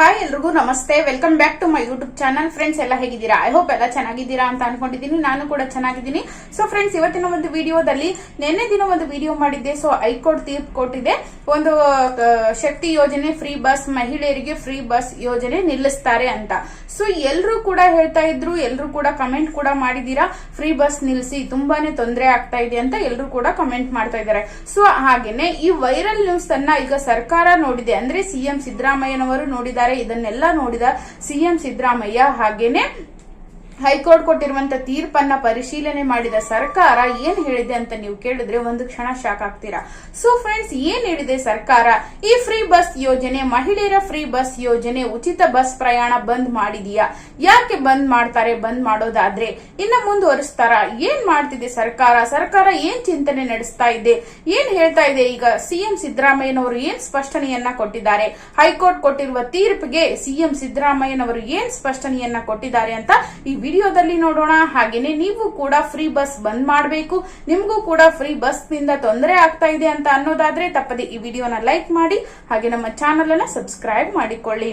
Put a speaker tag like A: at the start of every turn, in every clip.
A: Hi ಎಲ್ರಿಗೂ ನಮಸ್ತೆ. Welcome back to my YouTube channel friends ಎಲ್ಲ ಹೇಗಿದ್ದೀರಾ? ಐ ಹೋಪ್ ಎಲ್ಲ ಚೆನ್ನಾಗಿದ್ದೀರಾ ಅಂತ ಅನ್ಕೊಂಡಿದ್ದೀನಿ. ನಾನು ಕೂಡ ಚೆನ್ನಾಗಿದ್ದೀನಿ. ಸೊ ಫ್ರೆಂಡ್ಸ್ ಇವತ್ತಿನ ಒಂದು ವಿಡಿಯೋದಲ್ಲಿ ನಿನ್ನೆ ದಿನ ಒಂದು ವಿಡಿಯೋ ಮಾಡಿದ್ದೆ. ಸೊ ಹೈಕೋರ್ಟ್ ತೀರ್ಪು ಕೊಟ್ಟಿದೆ. ಒಂದು ಶಕ್ತಿ ಯೋಜನೆ ಫ್ರೀ ಬಸ್ ಮಹಿಳೆಯರಿಗೆ ಫ್ರೀ ಬಸ್ ಯೋಜನೆ ನಿಲ್ಲಿಸ್ತಾರೆ ಅಂತ. ಸೊ ಎಲ್ಲರೂ ಕೂಡ ಹೇಳ್ತಾ ಇದ್ರು. ಎಲ್ಲರೂ ಕೂಡ ಕಮೆಂಟ್ ಕೂಡ ಮಾಡಿದೀರಾ ಫ್ರೀ ಬಸ್ ನಿಲ್ಲಿಸಿ. ತುಂಬಾನೇ ತೊಂದರೆ ಆಗ್ತಾ ಇದೆ ಅಂತ ಎಲ್ಲರೂ ಕೂಡ ಕಮೆಂಟ್ ಮಾಡ್ತಾ ಇದ್ದಾರೆ. ಸೊ ಹಾಗೇನೆ ಈ ವೈರಲ್ ನ್ಯೂಸ್ ಅನ್ನ ಈಗ ಸರ್ಕಾರ ನೋಡಿದೆ. ಅಂದ್ರೆ ಸಿಎಂ ಸಿದ್ದರಾಮಯ್ಯನವರು ನೋಡಿದ್ದಾರೆ. ಇದನ್ನೆಲ್ಲ ನೋಡಿದ ಸಿಎಂ ಸಿದ್ದರಾಮಯ್ಯ ಹಾಗೇನೆ ಹೈಕೋರ್ಟ್ ಕೊಟ್ಟಿರುವಂತ ತೀರ್ಪನ್ನ ಪರಿಶೀಲನೆ ಮಾಡಿದ ಸರ್ಕಾರ ಏನ್ ಹೇಳಿದೆ ಅಂತ ನೀವು ಕೇಳಿದ್ರೆ ಒಂದು ಕ್ಷಣ ಶಾಕ್ ಆಗ್ತೀರಾ. ಸೊ ಫ್ರೆಂಡ್ಸ್ ಏನ್ ಹೇಳಿದೆ ಸರ್ಕಾರ? ಈ ಫ್ರೀ ಬಸ್ ಯೋಜನೆ, ಮಹಿಳೆಯರ ಫ್ರೀ ಬಸ್ ಯೋಜನೆ, ಉಚಿತ ಬಸ್ ಪ್ರಯಾಣ ಬಂದ್ ಮಾಡಿದೀಯಾ? ಯಾಕೆ ಬಂದ್ ಮಾಡ್ತಾರೆ? ಬಂದ್ ಮಾಡೋದಾದ್ರೆ ಇನ್ನ ಮುಂದುವರಿಸ್ತಾರ? ಏನ್ ಮಾಡ್ತಿದೆ ಸರ್ಕಾರ? ಸರ್ಕಾರ ಏನ್ ಚಿಂತನೆ ನಡೆಸ್ತಾ ಇದೆ? ಏನ್ ಹೇಳ್ತಾ ಇದೆ? ಈಗ ಸಿಎಂ ಸಿದ್ದರಾಮಯ್ಯನವರು ಏನ್ ಸ್ಪಷ್ಟನೆಯನ್ನ ಕೊಟ್ಟಿದ್ದಾರೆ? ಹೈಕೋರ್ಟ್ ಕೊಟ್ಟಿರುವ ತೀರ್ಪಿಗೆ ಸಿಎಂ ಸಿದ್ದರಾಮಯ್ಯನವರು ಏನ್ ಸ್ಪಷ್ಟನೆಯನ್ನ ಕೊಟ್ಟಿದ್ದಾರೆ ಅಂತ ಈ ವಿಡಿಯೋದಲ್ಲಿ ನೋಡೋಣ. ಹಾಗೇನೆ ನೀವು ಕೂಡ ಫ್ರೀ ಬಸ್ ಬಂದ್ ಮಾಡಬೇಕು. ನಿಮಗೂ ಕೂಡ ಫ್ರೀ ಬಸ್ನಿಂದ ತೊಂದರೆ ಆಗ್ತಾ ಇದೆ ಅಂತ ಅನ್ನೋದಾದ್ರೆ ತಪ್ಪದೆ ಈ ವಿಡಿಯೋನ ಲೈಕ್ ಮಾಡಿ ಹಾಗೆ ನಮ್ಮ ಚಾನಲ್ ಅನ್ನ ಸಬ್ಸ್ಕ್ರೈಬ್ ಮಾಡಿಕೊಳ್ಳಿ.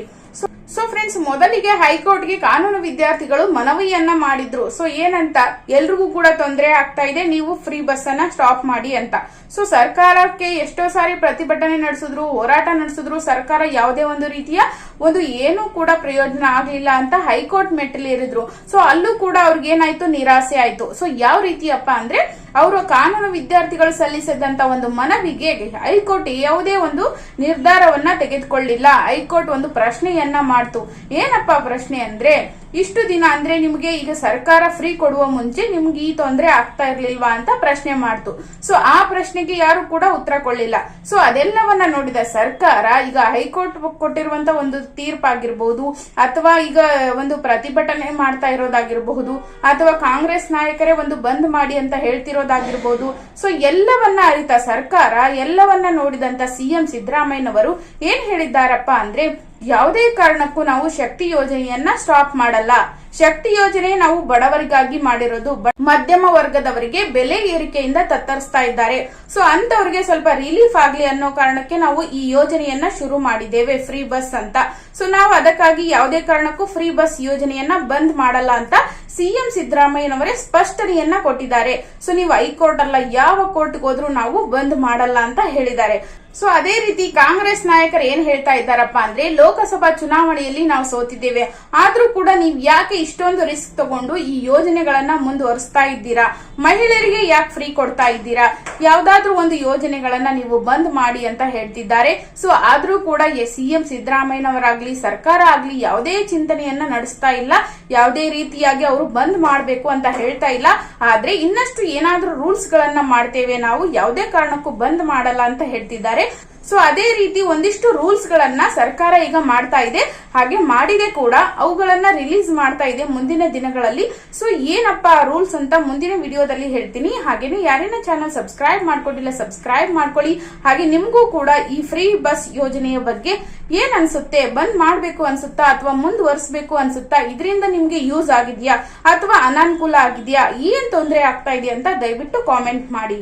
A: ಫ್ರೆಂಡ್ಸ್ ಮೊದಲಿಗೆ ಹೈಕೋರ್ಟ್ಗೆ ಕಾನೂನು ವಿದ್ಯಾರ್ಥಿಗಳು ಮನವಿಯನ್ನ ಮಾಡಿದ್ರು. ಸೊ ಏನಂತ? ಎಲ್ರಿಗೂ ಕೂಡ ತೊಂದರೆ ಆಗ್ತಾ ಇದೆ. ನೀವು ಫ್ರೀ ಬಸ್ ಅನ್ನ ಸ್ಟಾಪ್ ಮಾಡಿ ಅಂತ. ಸೊ ಸರ್ಕಾರಕ್ಕೆ ಎಷ್ಟೋ ಸಾರಿ ಪ್ರತಿಭಟನೆ ನಡೆಸಿದ್ರು, ಹೋರಾಟ ನಡೆಸಿದ್ರು, ಸರ್ಕಾರ ಯಾವುದೇ ಒಂದು ರೀತಿಯ ಒಂದು ಏನು ಕೂಡ ಪ್ರಯೋಜನ ಆಗ್ಲಿಲ್ಲ ಅಂತ ಹೈಕೋರ್ಟ್ ಮೆಟ್ಟಲೇರಿದ್ರು. ಸೊ ಅಲ್ಲೂ ಕೂಡ ಅವ್ರಿಗೆ ಏನಾಯ್ತು ನಿರಾಸೆ ಆಯ್ತು. ಸೊ ಯಾವ ರೀತಿಯಪ್ಪ ಅಂದ್ರೆ ಅವರು ಕಾನೂನು ವಿದ್ಯಾರ್ಥಿಗಳು ಸಲ್ಲಿಸಿದಂತ ಒಂದು ಮನವಿಗೆ ಹೈಕೋರ್ಟ್ ಯಾವುದೇ ಒಂದು ನಿರ್ಧಾರವನ್ನ ತೆಗೆದುಕೊಳ್ಳಿಲ್ಲ. ಹೈಕೋರ್ಟ್ ಒಂದು ಪ್ರಶ್ನೆಯನ್ನ ಮಾಡ್ತು. ಏನಪ್ಪ ಪ್ರಶ್ನೆ ಅಂದ್ರೆ ಇಷ್ಟು ದಿನ ಅಂದ್ರೆ ನಿಮ್ಗೆ ಈಗ ಸರ್ಕಾರ ಫ್ರೀ ಕೊಡುವ ಮುಂಚೆ ನಿಮ್ಗೆ ಈ ತೊಂದರೆ ಆಗ್ತಾ ಇರ್ಲಿಲ್ವಾ ಅಂತ ಪ್ರಶ್ನೆ ಮಾಡ್ತು. ಸೊ ಆ ಪ್ರಶ್ನೆಗೆ ಯಾರು ಕೂಡ ಉತ್ತರ ಕೊಡ್ಲಿಲ್ಲ. ಸೊ ಅದೆಲ್ಲವನ್ನ ನೋಡಿದ ಸರ್ಕಾರ ಈಗ ಹೈಕೋರ್ಟ್ ಕೊಟ್ಟಿರುವಂತ ಒಂದು ತೀರ್ಪಾಗಿರ್ಬಹುದು ಅಥವಾ ಈಗ ಒಂದು ಪ್ರತಿಭಟನೆ ಮಾಡ್ತಾ ಇರೋದಾಗಿರಬಹುದು, ಅಥವಾ ಕಾಂಗ್ರೆಸ್ ನಾಯಕರೇ ಒಂದು ಬಂದ್ ಮಾಡಿ ಅಂತ ಹೇಳ್ತಿರೋದಾಗಿರ್ಬಹುದು ಸೊ ಎಲ್ಲವನ್ನ ಅರಿತ ಸರ್ಕಾರ, ಎಲ್ಲವನ್ನ ನೋಡಿದಂತ ಸಿಎಂ ಸಿದ್ದರಾಮಯ್ಯನವರು ಏನ್ ಹೇಳಿದ್ದಾರಪ್ಪ ಅಂದ್ರೆ ಯಾವುದೇ ಕಾರಣಕ್ಕೂ ನಾವು ಶಕ್ತಿ ಯೋಜನೆಯನ್ನ ಸ್ಟಾಪ್ ಮಾಡಲ್ಲ. ಶಕ್ತಿ ಯೋಜನೆ ನಾವು ಬಡವರಿಗಾಗಿ ಮಾಡಿರೋದು ಮಧ್ಯಮ ವರ್ಗದವರಿಗೆ ಬೆಲೆ ಏರಿಕೆಯಿಂದ ತತ್ತರಿಸ್ತಾ ಇದ್ದಾರೆ. ಸೊ ಅಂತವ್ರಿಗೆ ಸ್ವಲ್ಪ ರಿಲೀಫ್ ಆಗ್ಲಿ ಅನ್ನೋ ಕಾರಣಕ್ಕೆ ನಾವು ಈ ಯೋಜನೆಯನ್ನ ಶುರು ಮಾಡಿದ್ದೇವೆ ಫ್ರೀ ಬಸ್ ಅಂತ. ಸೊ ನಾವು ಅದಕ್ಕಾಗಿ ಯಾವುದೇ ಕಾರಣಕ್ಕೂ ಫ್ರೀ ಬಸ್ ಯೋಜನೆಯನ್ನ ಬಂದ್ ಮಾಡಲ್ಲ ಅಂತ ಸಿಎಂ ಸಿದ್ದರಾಮಯ್ಯನವರೇ ಸ್ಪಷ್ಟನೆಯನ್ನ ಕೊಟ್ಟಿದ್ದಾರೆ. ಸೊ ನೀವು ಹೈಕೋರ್ಟ್ ಅಲ್ಲ ಯಾವ ಕೋರ್ಟ್ಗೆ ಹೋದ್ರೂ ನಾವು ಬಂದ್ ಮಾಡಲ್ಲ ಅಂತ ಹೇಳಿದ್ದಾರೆ. ಸೊ ಅದೇ ರೀತಿ ಕಾಂಗ್ರೆಸ್ ನಾಯಕರು ಏನ್ ಹೇಳ್ತಾ ಇದ್ದಾರಪ್ಪ ಅಂದ್ರೆ, ಲೋಕಸಭಾ ಚುನಾವಣೆಯಲ್ಲಿ ನಾವು ಸೋತಿದ್ದೇವೆ. ಆದ್ರೂ ಕೂಡ ನೀವು ಯಾಕೆ ಇಷ್ಟೊಂದು ರಿಸ್ಕ್ ತಗೊಂಡು ಈ ಯೋಜನೆಗಳನ್ನ ಮುಂದುವರಿಸ್ತಾ ಇದ್ದೀರಾ? ಮಹಿಳೆಯರಿಗೆ ಯಾಕೆ ಫ್ರೀ ಕೊಡ್ತಾ ಇದ್ದೀರಾ? ಯಾವ್ದಾದ್ರೂ ಒಂದು ಯೋಜನೆಗಳನ್ನ ನೀವು ಬಂದ್ ಮಾಡಿ ಅಂತ ಹೇಳ್ತಿದ್ದಾರೆ. ಸೊ ಆದ್ರೂ ಕೂಡ ಸಿಎಂ ಸಿದ್ದರಾಮಯ್ಯನವರಾಗ್ಲಿ, ಸರ್ಕಾರ ಆಗ್ಲಿ ಯಾವುದೇ ಚಿಂತನೆಯನ್ನ ನಡೆಸ್ತಾ ಇಲ್ಲ. ಯಾವುದೇ ರೀತಿಯಾಗಿ ಅವರು ಬಂದ್ ಮಾಡಬೇಕು ಅಂತ ಹೇಳ್ತಾ ಇಲ್ಲ. ಆದ್ರೆ ಇನ್ನಷ್ಟು ಏನಾದ್ರೂ ರೂಲ್ಸ್ ಗಳನ್ನ ಮಾಡ್ತೇವೆ ನಾವು, ಯಾವುದೇ ಕಾರಣಕ್ಕೂ ಬಂದ್ ಮಾಡಲ್ಲ ಅಂತ ಹೇಳ್ತಿದ್ದಾರೆ. ಸೊ ಅದೇ ರೀತಿ ಒಂದಿಷ್ಟು ರೂಲ್ಸ್ ಗಳನ್ನ ಸರ್ಕಾರ ಈಗ ಮಾಡ್ತಾ ಇದೆ. ಹಾಗೆ ಮಾಡಿದೆ ಕೂಡ. ಅವುಗಳನ್ನ ರಿಲೀಸ್ ಮಾಡ್ತಾ ಇದೆ ಮುಂದಿನ ದಿನಗಳಲ್ಲಿ. ಸೊ ಏನಪ್ಪ ರೂಲ್ಸ್ ಅಂತ ಮುಂದಿನ ವಿಡಿಯೋದಲ್ಲಿ ಹೇಳ್ತೀನಿ. ಹಾಗೇನೆ ಯಾರೇನ ಚಾನಲ್ ಸಬ್ಸ್ಕ್ರೈಬ್ ಮಾಡ್ಕೊಂಡಿಲ್ಲ ಸಬ್ಸ್ಕ್ರೈಬ್ ಮಾಡ್ಕೊಳ್ಳಿ. ಹಾಗೆ ನಿಮ್ಗೂ ಕೂಡ ಈ ಫ್ರೀ ಬಸ್ ಯೋಜನೆಯ ಬಗ್ಗೆ ಏನ್ ಅನ್ಸುತ್ತೆ, ಬಂದ್ ಮಾಡ್ಬೇಕು ಅನ್ಸುತ್ತಾ, ಅಥವಾ ಮುಂದುವರಿಸಬೇಕು ಅನ್ಸುತ್ತಾ, ಇದರಿಂದ ನಿಮ್ಗೆ ಯೂಸ್ ಆಗಿದ್ಯಾ, ಅಥವಾ ಅನಾನುಕೂಲ ಆಗಿದ್ಯಾ, ಏನ್ ತೊಂದರೆ ಆಗ್ತಾ ಇದೆ ಅಂತ ದಯವಿಟ್ಟು ಕಾಮೆಂಟ್ ಮಾಡಿ.